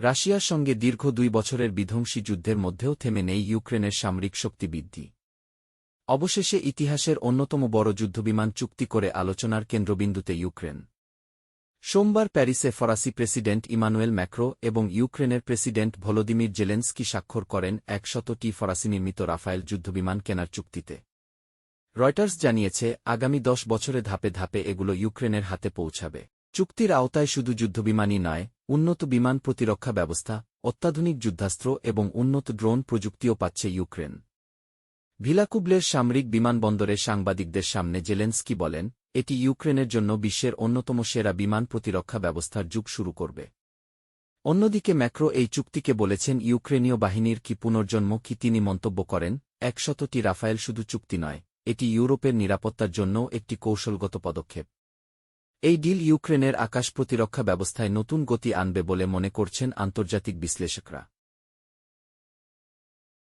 রাশিয়ার সঙ্গে দীর্ঘ দুই বছরের বিধ্বংসী যুদ্ধের মধ্যেও থেমে নেই ইউক্রেনের সামরিক শক্তি বৃদ্ধি। অবশেষে ইতিহাসের অন্যতম বড় যুদ্ধবিমান চুক্তি করে আলোচনার কেন্দ্রবিন্দুতে ইউক্রেন। সোমবার প্যারিসে ফরাসি প্রেসিডেন্ট ইমানুয়েল ম্যাক্রো এবং ইউক্রেনের প্রেসিডেন্ট ভলোদিমির জেলেন্সকি স্বাক্ষর করেন একশতটি ফরাসি নির্মিত রাফায়েল যুদ্ধবিমান কেনার চুক্তিতে। রয়টার্স জানিয়েছে, আগামী দশ বছরে ধাপে ধাপে এগুলো ইউক্রেনের হাতে পৌঁছাবে। চুক্তির আওতায় শুধু যুদ্ধবিমানই নয় উন্নত বিমান প্রতিরক্ষা ব্যবস্থা, অত্যাধুনিক যুদ্ধাস্ত্র এবং উন্নত ড্রোন প্রযুক্তিও পাচ্ছে ইউক্রেন। ভিলাকুবলের সামরিক বিমানবন্দরে সাংবাদিকদের সামনে জেলেন্সকি বলেন, এটি ইউক্রেনের জন্য বিশ্বের অন্যতম সেরা বিমান প্রতিরক্ষা ব্যবস্থার যুগ শুরু করবে। অন্যদিকে ম্যাক্রো এই চুক্তিকে বলেছেন, ইউক্রেনীয় বাহিনীর কি পুনর্জন্ম কি তিনি মন্তব্য করেন, একশতটি রাফায়েল শুধু চুক্তি নয়, এটি ইউরোপের নিরাপত্তার জন্য একটি কৌশলগত পদক্ষেপ। এই ডিল ইউক্রেনের আকাশ প্রতিরক্ষা ব্যবস্থায় নতুন গতি আনবে বলে মনে করছেন আন্তর্জাতিক বিশ্লেষকরা।